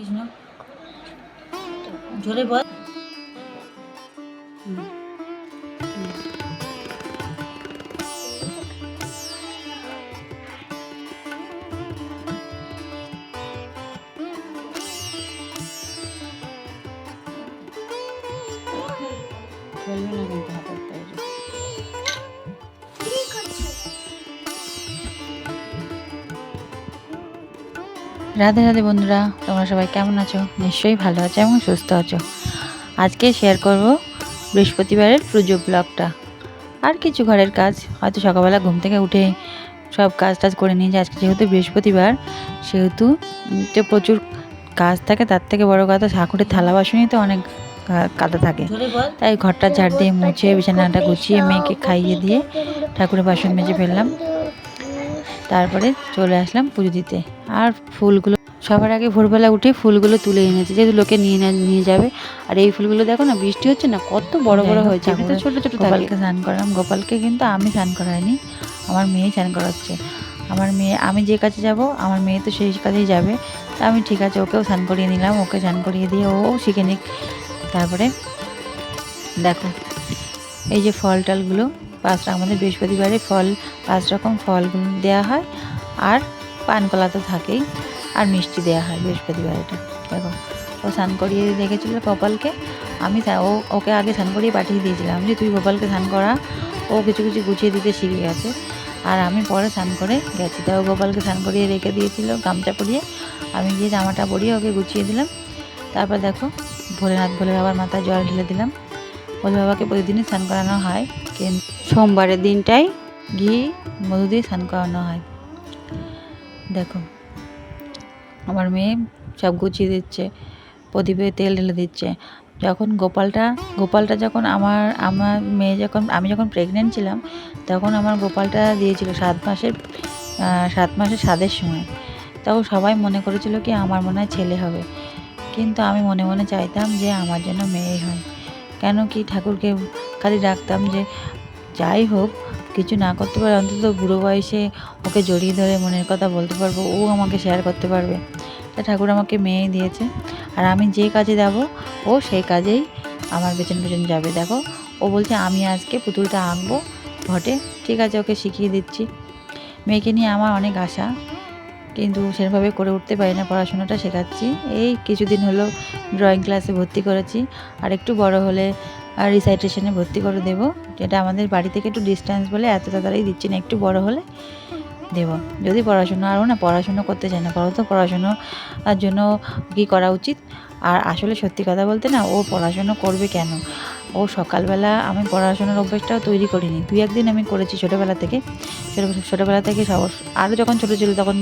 কৃষ্ণ জোরে বল। চলবে না কিন্তু হাতের রাধে রাধে বন্ধুরা তোমরা সবাই কেমন আছো? নিশ্চয়ই ভালো আছো এবং সুস্থ আছো। আজকে শেয়ার করব বৃহস্পতিবারের পুজো ব্লগটা আর কিছু ঘরের কাজ হয়তো সকালবেলা ঘুম থেকে উঠে সব কাজ টাজ করে নিয়ে যে আজকে যেহেতু বৃহস্পতিবার সেহেতু তো প্রচুর কাজ থাকে তার থেকে বড় কথা ঠাকুরের থালা বাসনই তো অনেক কাদা থাকে। তাই ঘরটা ঝাড় দিয়ে মুছে বিছানাটা গুছিয়ে মেয়েকে খাইয়ে দিয়ে ঠাকুরের বাসন মেজে ফেললাম। তারপরে চলে আসলাম পুজো দিতে। আর ফুলগুলো সবার আগে ভোরবেলা উঠে ফুলগুলো তুলে এনেছে যেহেতু লোকে নিয়ে নিয়ে যাবে। আর এই ফুলগুলো দেখো না বৃষ্টি হচ্ছে না কত বড় বড় হয়েছে এগুলো তো ছোট ছোট গোপালকে স্নান করালাম গোপালকে কিন্তু আমি স্নান করাইনি আমার মেয়ে স্নান করাচ্ছে। আমার মেয়ে আমি যে কাজে যাব আমার মেয়ে তো সেই কাজেই যাবে। তা আমি ঠিক আছে ওকেও স্নান করিয়ে নিলাম ওকে স্নান করিয়ে দিয়ে ও শিখে নিক। তারপরে দেখো এই যে ফল টলগুলো পাঁচ আমাদের বৃহস্পতিবারে ফল, পাঁচ রকম ফল দেওয়া হয় আর পান কলা তো থাকেই আর মিষ্টি দেওয়া হয় বৃহস্পতিবারেটা। দেখো, ও স্নান করিয়ে রেখেছিল কপালকে আমি ও, ওকে আগে স্নান করিয়ে পাঠিয়ে দিয়েছিলাম যে, তুই গোপালকে স্নান করা। ও কিছু কিছু গুছিয়ে দিতে শিখে গেছে। আর আমি পরে স্নান করে গেছি। তাও গোপালকে স্নান করিয়ে রেখে দিয়েছিল গামছা পরিয়ে। আমি গিয়ে জামাটা পরিয়ে ওকে গুছিয়ে দিলাম। তারপর দেখো, ভোলেনাথ ভোলে বাবার মাথায় জল ঢেলে দিলাম। ভোলে বাবাকে প্রতিদিনই স্নান করানো হয়। কিন্তু সোমবারের দিনটাই ঘি, মধু দিয়ে স্নান করানো হয়। দেখো, আমার মেয়ে সব গুছিয়ে দিচ্ছে, প্রদীপে তেল ঢেলে দিচ্ছে। যখন গোপালটা গোপালটা যখন আমার আমার মেয়ে যখন, আমি যখন প্রেগনেন্ট ছিলাম, তখন আমার গোপালটা দিয়েছিল সাত মাসের সাত মাসের সাদের সময়। তখন সবাই মনে করেছিল কি আমার মনে হয় ছেলে হবে। কিন্তু আমি মনে মনে চাইতাম যে আমার জন্য মেয়েই হয়। কেন কি ঠাকুরকে খালি রাখতাম যে যাই হোক, কিছু না করতে পারে, অন্তত বুড়ো বয়সে ওকে জড়িয়ে ধরে মনের কথা বলতে পারব, ও আমাকে শেয়ার করতে পারবে। তা ঠাকুর আমাকে মেয়েই দিয়েছে। আর আমি যে কাজে যাব, ও সেই কাজেই আমার পেছন পেছন যাবে। দেখো, ও বলছে, আমি আজকে পুতুলটা আঁকবো ঘটে ঠিক আছে, ওকে শিখিয়ে দিচ্ছি। মেয়েকে নিয়ে আমার অনেক আশা, কিন্তু সেরকমভাবে করে উঠতে পারি না, পড়াশোনাটা শেখাচ্ছি। এই কিছুদিন হলো ড্রয়িং ক্লাসে ভর্তি করেছি। আর একটু বড় হলে আর রিসাইটেশনে ভর্তি করে দেবো। যেটা আমাদের বাড়ি থেকে একটু ডিস্টেন্স বলে এত তাড়াতাড়ি দিচ্ছি না, একটু বড় হলে দেবো। যদি পড়াশুনো আরও না, পড়াশুনো করতে চায় না, বলো তো পড়াশুনো জন্য কী করা উচিত? আর আসলে সত্যি কথা বলতে না, ও পড়াশুনো করবে কেন? ও সকালবেলা আমি পড়াশোনার অভ্যাসটাও তৈরি করিনি। দুই একদিন আমি করেছি ছোটোবেলা থেকে। ছোটোবেলা থেকে সব আরও যখন ছোটো ছিল তখন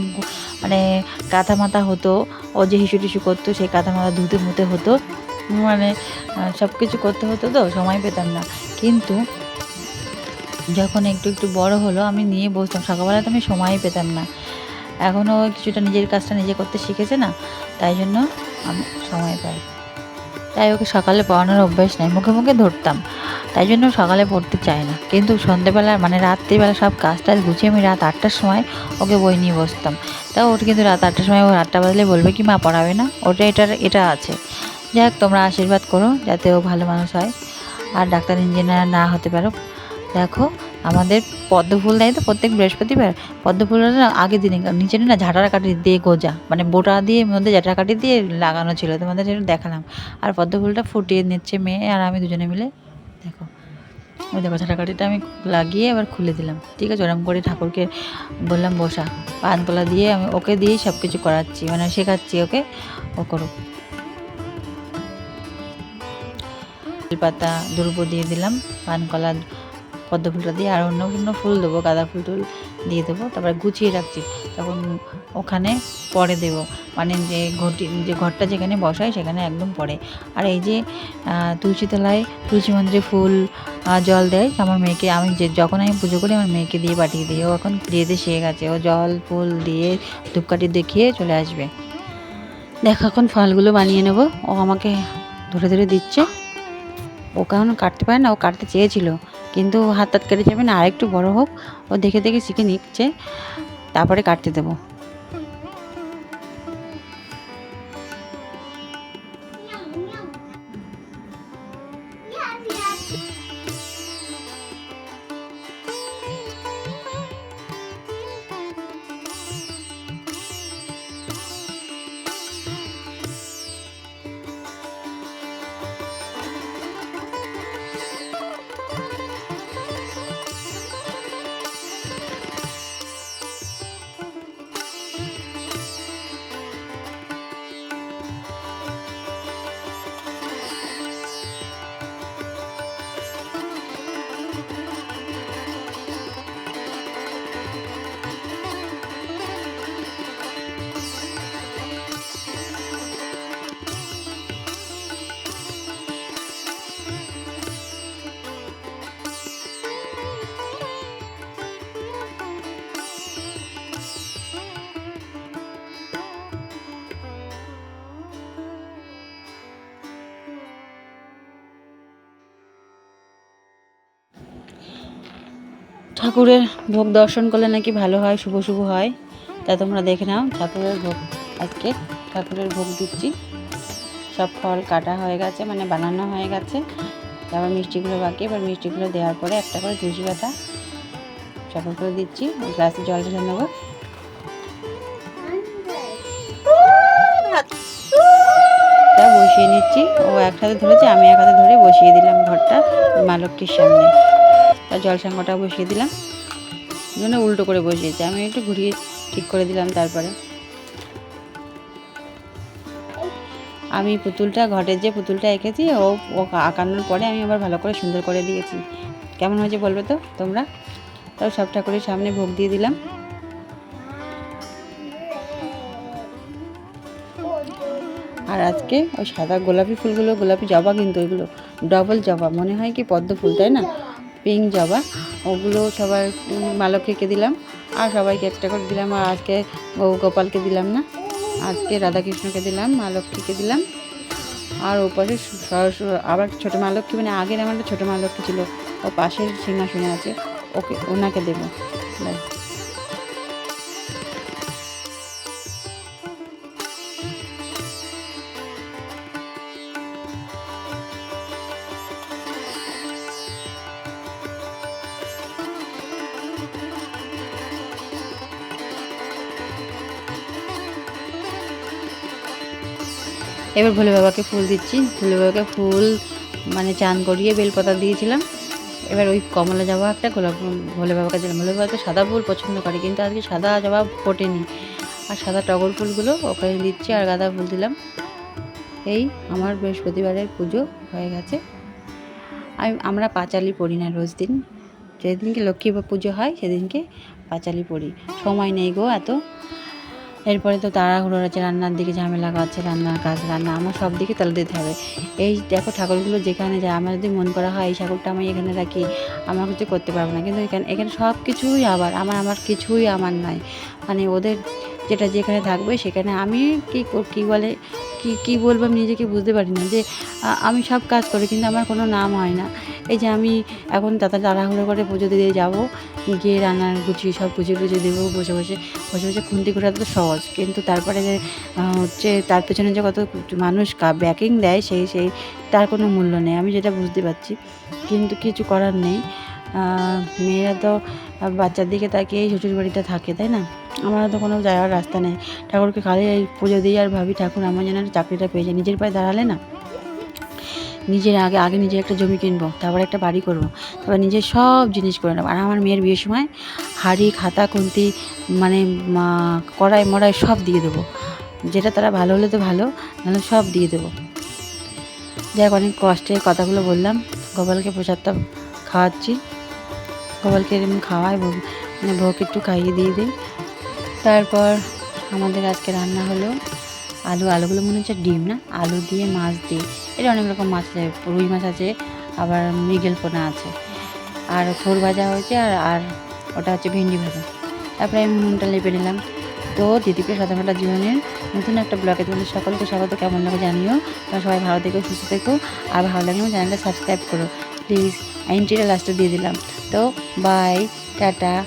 মানে কাঁথা মাথা হতো, ও যে হিসু টিসু করতো সেই কাঁথা মাথা ধুতে মুতে হতো। মানে সব কিছু করতে হতো তো, সময় পেতাম না। কিন্তু যখন একটু একটু বড় হলো, আমি নিয়ে বসতাম। সকালবেলা তো আমি সময়ই পেতাম না। এখনও কিছুটা নিজের কাজটা নিজে করতে শিখেছে না, তাই জন্য আমি সময় পাই। তাই ওকে সকালে পড়ানোর অভ্যাস নেই, মুখে মুখে ধরতাম। তাই জন্য সকালে পড়তে চায় না। কিন্তু সন্ধেবেলা মানে রাত্রিবেলা সব কাজ টাজ গুছিয়ে আমি রাত আটটার সময় ওকে বই নিয়ে বসতাম। তাও ওর কিন্তু রাত আটটার সময় ও আটটা বাজলে বলবে কি, মা, পড়াবে না? ওটা, এটার, এটা আছে। যাই তোমরা আশীর্বাদ করো যাতে ও ভালো মানুষ হয় আর ডাক্তার, ইঞ্জিনিয়ার না হতে পারো। দেখো, আমাদের পদ্ম ফুল দেয় তো প্রত্যেক বৃহস্পতিবার। পদ্ম ফুলটা না আগের দিনে নিচে না ঝাঁটারা কাটি দিয়ে গোজা মানে বোটা দিয়ে মধ্যে ঝাঁটারা কাটি দিয়ে লাগানো ছিল, তোমাদের সেটা দেখালাম। আর পদ্ম ফুলটা ফুটিয়ে নিচ্ছে মেয়ে আর আমি দুজনে মিলে। দেখো, ওই দেখো ঝাঁটা কাঠিটা আমি লাগিয়ে এবার খুলে দিলাম। ঠিক আছে ওরকম করে ঠাকুরকে বললাম, বসা। পানকলা দিয়ে আমি ওকে দিয়েই সব কিছু করাচ্ছি মানে শেখাচ্ছি ওকে, ও করুক। পাতা দুর্ব দিয়ে দিলাম পানকলা পদ্ম ফুলটা দিয়ে, আর অন্য অন্য ফুল দেবো, গাঁদা ফুল টুল দিয়ে দেবো, তারপরে গুছিয়ে রাখছি। তখন ওখানে পরে দেব মানে যে ঘটি, যে ঘরটা যেখানে বসাই সেখানে একদম পরে। আর এই যে তুলসী তলায় তুলসী মন্দিরে ফুল জল দেয়, আমার মেয়েকে, আমি যে, যখন আমি পুজো করি, আমার মেয়েকে দিয়ে পাঠিয়ে দিই। ও এখন দিয়েতে শিখে গেছে, ও জল, ফুল দিয়ে ধূপকাঠি দেখিয়ে চলে আসবে। দেখো এখন ফলগুলো বানিয়ে নেব, ও আমাকে ধরে ধরে দিচ্ছে। ও কখনও কাটতে পারে না, ও কাটতে চেয়েছিল। কিন্তু হাত হাত কেটে যাবে না, আরেকটু বড় হোক, ও দেখে দেখে শিখে নিচ্ছে, তারপরে কাটতে দেবো। ঠাকুরের ভোগ দর্শন করলে নাকি ভালো হয়, শুভ শুভ হয়। তা তোমরা দেখে নাও, ঠাকুরের ভোগ। আজকে ঠাকুরের ভোগ দিচ্ছি। সব ফল কাটা হয়ে গেছে মানে বানানো হয়ে গেছে। তারপর মিষ্টিগুলো বাকি, এবার মিষ্টিগুলো দেওয়ার পরে একটা করে তুলসী পাতা সকল করে দিচ্ছি। গ্লাসে জল ঢেলে নেব। বসিয়ে নিচ্ছি। ও এক হাতে ধরেছে, আমি এক হাতে ধরে বসিয়ে দিলাম ঘরটা মা লক্ষ্মীর সামনে। তা জল সাঙ্গটা বসিয়ে দিলাম। জন্য উল্টো করে বসিয়েছি। আমি একটু ঘুরিয়ে ঠিক করে দিলাম তারপরে। আমি পুতুলটা, ঘটের যে পুতুলটা এঁকেছি, ও ও আঁকানোর পরে আমি আবার ভালো করে সুন্দর করে দিয়েছি। কেমন হয়েছে বলবে তো তোমরা? তাও সব ঠাকুরের সামনে ভোগ দিয়ে দিলাম। আর আজকে ওই সাদা গোলাপি ফুলগুলো, গোলাপি জবা কিন্তু ওইগুলো, ডবল জবা। মনে হয় কি পদ্ম ফুল, তাই না? পিঙ্ক জবা, ওগুলো সবাই মালকীকে দিলাম। আর সবাইকে একটা করে দিলাম, আর আজকে গোপালকে দিলাম না। আজকে রাধাকৃষ্ণকে দিলাম মা লক্ষ্মীকে দিলাম। আর ওপাশে পাশে আবার ছোটো মা মানে আগের আমার ছোটো মা ছিল। ও পাশের সিংহাসনে আছে, ওকে, ওনাকে দেবো। ব্যাস। এবার ভোলে বাবাকে ফুল দিচ্ছি। ভোলে বাবাকে ফুল মানে চান করিয়ে বেলপাতা দিয়েছিলাম। এবার ওই কমলা জবা একটা, গোলাপ, ভোলে বাবাকে দিলাম ভোলে বাবা তো সাদা ফুল পছন্দ করে, কিন্তু আজকে সাদা জবা ফোটেনি। আর সাদা টগর ফুলগুলো ওখানে দিচ্ছি আর গাঁদা ফুল দিলাম। এই আমার বৃহস্পতিবারের পুজো হয়ে গেছে। আমি, আমরা পাঁচালি পড়ি না রোজ দিন। যেদিনকে লক্ষ্মী পুজো হয়, সেদিনকে পাঁচালি পড়ি। সময় নেই গো এত। এরপরে তো তাড়াহুড়ো আছে রান্নার দিকে ঝামেলা করছে রান্নার কাজ, রান্না, আমার সব দিকে তালে দিতে হবে। এই দেখো ঠাকুরগুলো যেখানে যায়, আমার যদি মন করা হয়, এই ঠাকুরটা আমি এখানে রাখি, আমার কিছু করতে পারব না। কিন্তু এখানে এখানে সব কিছুই আবার আমার আমার কিছুই আমার নয় মানে ওদের যেটা যেখানে থাকবে সেখানে আমি কী কী বলে, কী কী বলব আমি নিজেকে বুঝতে পারি না যে আমি সব কাজ করি কিন্তু আমার কোনো নাম হয় না। এই যে আমি এখন তাড়াতাড়ি তাড়াহুড়ো করে পুজো দিতে যাব, গিয়ে রান্নার গুছিয়ে সব গুছিয়ে টুছিয়ে দেবো, বসে বসে বসে বসে খুন্তি করে তো সহজ। কিন্তু তারপরে যে হচ্ছে তার পেছনে যে কত মানুষ ব্যাকিং দেয় সেই সেই তার কোনো মূল্য নেই, আমি যেটা বুঝতে পারছি। কিন্তু কিছু করার নেই। মেয়েরা তো বাচ্চার দিকে তাকিয়েই শ্বশুর বাড়িতে থাকে, তাই না? আমার তো কোনো যাওয়ার রাস্তা নেই। ঠাকুরকে খালি এই পুজো দিই আর ভাবি ঠাকুর আমার যেন চাকরিটা পেয়ে যায় নিজের পায়ে দাঁড়ালে না, নিজের আগে আগে নিজের একটা জমি কিনবো, তারপর একটা বাড়ি করব, তারপর নিজের সব জিনিস করে নেব। আর আমার মেয়ের বিয়ের সময় হাড়ি, খাতা, খুন্তি মানে কড়াই, মড়াই সব দিয়ে দেবো। যেটা তারা ভালো হলে তো ভালো, নাহলে সব দিয়ে দেবো। যাক, অনেক কষ্টে কথাগুলো বললাম। গোপালকে প্রসাদটা খাওয়াচ্ছি। গোপালকে খাওয়াই মানে ভোগ একটু খাইয়ে দিয়ে দিই। তারপর আমাদের আজকে রান্না হলো আলু, আলুগুলো মনে হচ্ছে ডিম না? আলু দিয়ে মাছ দিয়ে। এটা অনেক রকম মাছ আছে, রুই মাছ আছে, আবার মৃগেল পোনা আছে। আর থোর ভাজা হয়েছে আর আর ওটা হচ্ছে ভেন্ডি ভাজা। তারপরে আমি নুনটা লেপে নিলাম। তো দিদিকে সাধারণত জীবনের নতুন একটা ব্লগে তোমাদের সকলকে স্বাগত। কেমন লাগে জানিও। তোমরা সবাই ভালো থেকো, সুস্থ থেকো। আর ভালো লাগলে আমার চ্যানেলটা সাবস্ক্রাইব করো। প্লিজ এন্ট্রিটা লাস্টে দিয়ে দিলাম। তো বাই, টাটা।